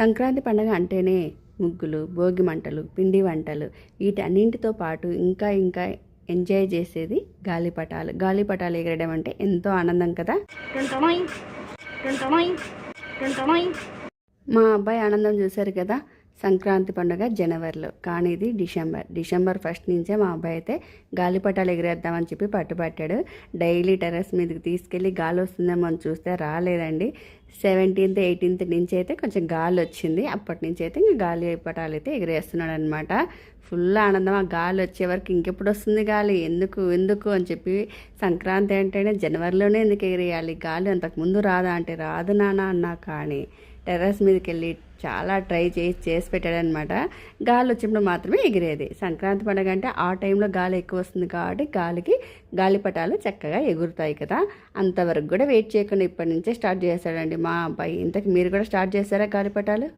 సంక్రాంతి పండగ అంటేనే ముగ్గులు భోగి మంటలు పిండి వంటలు. వీటన్నింటితో పాటు ఇంకా ఇంకా ఎంజాయ్ చేసేది గాలిపటాలు. గాలిపటాలు ఎగరడం అంటే ఎంతో ఆనందం కదా? మా అబ్బాయి ఆనందం చూశారు కదా సంక్రాంతి పండుగ జనవరిలో. కానీ ఇది డిసెంబర్. డిసెంబర్ ఫస్ట్ నుంచే మా అబ్బాయి అయితే గాలిపటాలు ఎగిరేద్దామని చెప్పి పట్టుబట్టాడు. డైలీ టెర్రస్ మీదకి తీసుకెళ్ళి గాలి వస్తుందేమో అని చూస్తే రాలేదండి. సెవెంటీన్త్ ఎయిటీన్త్ నుంచి అయితే కొంచెం గాలి వచ్చింది అప్పటి నుంచి అయితే ఇంకా గాలి అయిపోటాలు అయితే ఎగిరేస్తున్నాడు అనమాట ఫుల్ ఆనందం. ఆ గాలి వచ్చే వరకు ఇంకెప్పుడు వస్తుంది గాలి? ఎందుకు? ఎందుకు? అని చెప్పి సంక్రాంతి అంటేనే జనవరిలోనే ఎందుకు ఎగిరేయాలి? గాలి అంతకు ముందు రాదా అంటే రాదు నాన్న అన్నా కానీ టెర్రస్ మీదకి వెళ్ళి చాలా ట్రై చేసి చేసి పెట్టాడనమాట గాలి వచ్చినప్పుడు మాత్రమే ఎగిరేది. సంక్రాంతి పండుగ అంటే ఆ టైంలో గాలి ఎక్కువ వస్తుంది కాబట్టి గాలికి గాలిపటాలు చక్కగా ఎగురుతాయి కదా. అంతవరకు కూడా వెయిట్ చేయకుండా ఇప్పటి నుంచే స్టార్ట్ చేశాడండి మా అబ్బాయి ఇంతకు మీరు కూడా స్టార్ట్ చేశారా గాలిపటాలు?